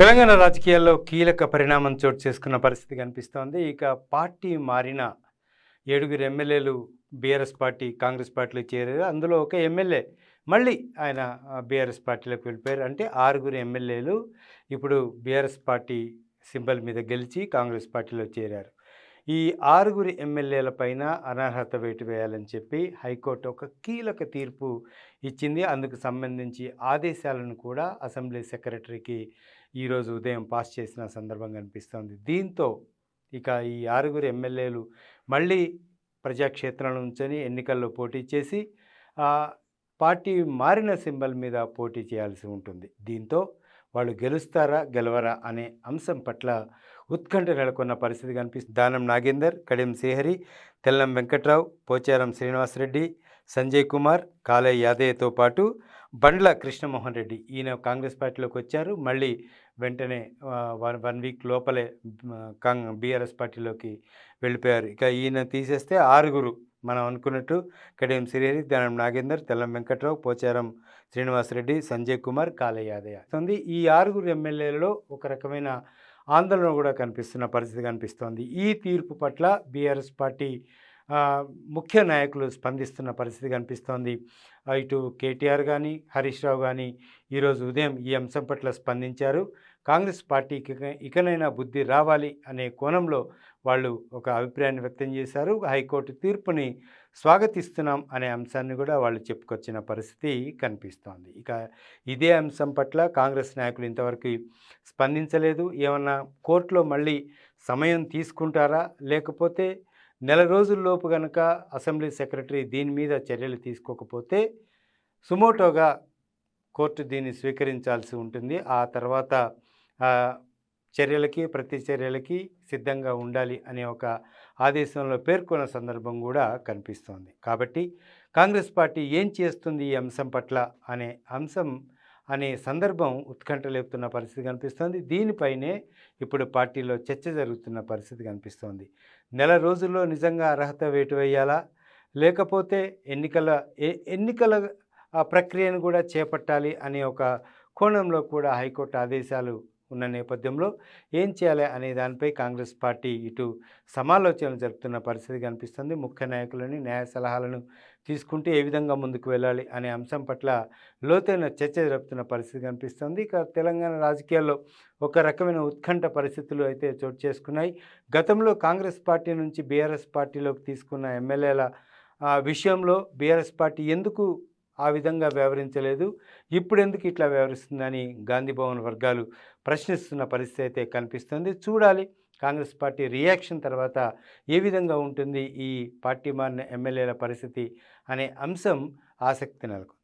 తెలంగాణ రాజకీయాల్లో కీలక పరిణామం చోటు చేసుకున్న పరిస్థితి కనిపిస్తోంది. ఇక పార్టీ మారిన ఏడుగురు ఎమ్మెల్యేలు బీఆర్ఎస్ పార్టీ కాంగ్రెస్ పార్టీలో చేరారు. అందులో ఒక ఎమ్మెల్యే మళ్ళీ ఆయన బీఆర్ఎస్ పార్టీలోకి వెళ్ళిపోయారు. అంటే ఆరుగురు ఎమ్మెల్యేలు ఇప్పుడు బీఆర్ఎస్ పార్టీ సింబల్ మీద గెలిచి కాంగ్రెస్ పార్టీలో చేరారు. ఈ ఆరుగురు ఎమ్మెల్యేల పైన అనర్హత వేటు వేయాలని చెప్పి హైకోర్టు ఒక కీలక తీర్పు ఇచ్చింది. అందుకు సంబంధించి ఆదేశాలను కూడా అసెంబ్లీ సెక్రటరీకి ఈరోజు ఉదయం పాస్ చేసిన సందర్భం కనిపిస్తోంది. దీంతో ఇక ఈ ఆరుగురు ఎమ్మెల్యేలు మళ్ళీ ప్రజాక్షేత్రం నుంచి ఎన్నికల్లో పోటీ చేసి పార్టీ మారిన సింబల్ మీద పోటీ చేయాల్సి ఉంటుంది. దీంతో వాళ్ళు గెలుస్తారా గెలవరా అనే అంశం పట్ల ఉత్కంఠ నెలకొన్న పరిస్థితి కనిపిస్తుంది. దానం నాగేందర్ కడియం శ్రీహరి తెల్లం వెంకట్రావు పోచారం శ్రీనివాసరెడ్డి సంజయ్ కుమార్ కాలే యాదయ్యతో పాటు బండ్ల కృష్ణమోహన్ రెడ్డి. ఈయన కాంగ్రెస్ పార్టీలోకి వచ్చారు. మళ్ళీ వెంటనే వన్ వన్ వీక్ లోపలే కాంగ్ బీఆర్ఎస్ పార్టీలోకి వెళ్ళిపోయారు. ఇక ఈయన తీసేస్తే ఆరుగురు. మనం అనుకున్నట్టు కడియం శ్రీహరి దానం నాగేందర్ తెల్లం వెంకట్రావు పోచారం శ్రీనివాసరెడ్డి సంజయ్ కుమార్ కాలే యాదయ్య. ఈ ఆరుగురు ఎమ్మెల్యేలలో ఒక రకమైన ఆందోళన కూడా కనిపిస్తున్న పరిస్థితి కనిపిస్తోంది. ఈ తీర్పు పట్ల బీఆర్ఎస్ పార్టీ ముఖ్య నాయకులు స్పందిస్తున్న పరిస్థితి కనిపిస్తోంది. ఇటు కేటీఆర్ కానీ హరీష్ రావు కానీ ఈరోజు ఉదయం ఈ అంశం పట్ల స్పందించారు. కాంగ్రెస్ పార్టీకి ఇక- ఇకనైనా బుద్ధి రావాలి అనే కోణంలో వాళ్ళు ఒక అభిప్రాయాన్ని వ్యక్తం చేశారు. హైకోర్టు తీర్పుని స్వాగతిస్తున్నాం అనే అంశాన్ని కూడా వాళ్ళు చెప్పుకొచ్చిన పరిస్థితి కనిపిస్తోంది. ఇక ఇదే అంశం పట్ల కాంగ్రెస్ నాయకులు ఇంతవరకు స్పందించలేదు. ఏమన్నా కోర్టులో మళ్ళీ సమయం తీసుకుంటారా? లేకపోతే నెల రోజుల్లోపు కనుక అసెంబ్లీ సెక్రటరీ దీని మీద చర్యలు తీసుకోకపోతే సుమోటోగా కోర్టు దీన్ని స్వీకరించాల్సి ఉంటుంది. ఆ తర్వాత చర్యలకి ప్రతి చర్యలకి సిద్ధంగా ఉండాలి అనే ఒక ఆదేశంలో పేర్కొన్న సందర్భం కూడా కనిపిస్తోంది. కాబట్టి కాంగ్రెస్ పార్టీ ఏం చేస్తుంది ఈ అంశం పట్ల అనే అంశం అనే సందర్భం ఉత్కంఠ లేపుతున్న పరిస్థితి కనిపిస్తోంది. దీనిపైనే ఇప్పుడు పార్టీలో చర్చ జరుగుతున్న పరిస్థితి కనిపిస్తోంది. నెల రోజుల్లో నిజంగా అర్హత వేటు వేయాలా? లేకపోతే ఎన్నికల ఎన్నికల ఆ ప్రక్రియను కూడా చేపట్టాలి అనే ఒక కోణంలో కూడా హైకోర్టు ఆదేశాలు ఉన్న నేపథ్యంలో ఏం చేయాలి అనే దానిపై కాంగ్రెస్ పార్టీ ఇటు సమాలోచనలు జరుపుతున్న పరిస్థితి కనిపిస్తుంది. ముఖ్య నాయకులని న్యాయ సలహాలను తీసుకుంటూ ఏ విధంగా ముందుకు వెళ్ళాలి అనే అంశం పట్ల లోతైన చర్చ జరుపుతున్న పరిస్థితి కనిపిస్తుంది. ఇక తెలంగాణ రాజకీయాల్లో ఒక రకమైన ఉత్కంఠ పరిస్థితులు అయితే చోటు చేసుకున్నాయి. గతంలో కాంగ్రెస్ పార్టీ నుంచి బీఆర్ఎస్ పార్టీలోకి తీసుకున్న ఎమ్మెల్యేల విషయంలో బీఆర్ఎస్ పార్టీ ఎందుకు ఆ విధంగా వ్యవహరించలేదు. ఇప్పుడు ఎందుకు ఇట్లా వ్యవహరిస్తుందని గాంధీ భవన్ వర్గాలు ప్రశ్నిస్తున్న పరిస్థితి అయితే కనిపిస్తుంది. చూడాలి. కాంగ్రెస్ పార్టీ రియాక్షన్ తర్వాత ఏ విధంగా ఉంటుంది ఈ పార్టీ మారిన ఎమ్మెల్యేల పరిస్థితి అనే అంశం ఆసక్తి నెలకొంది.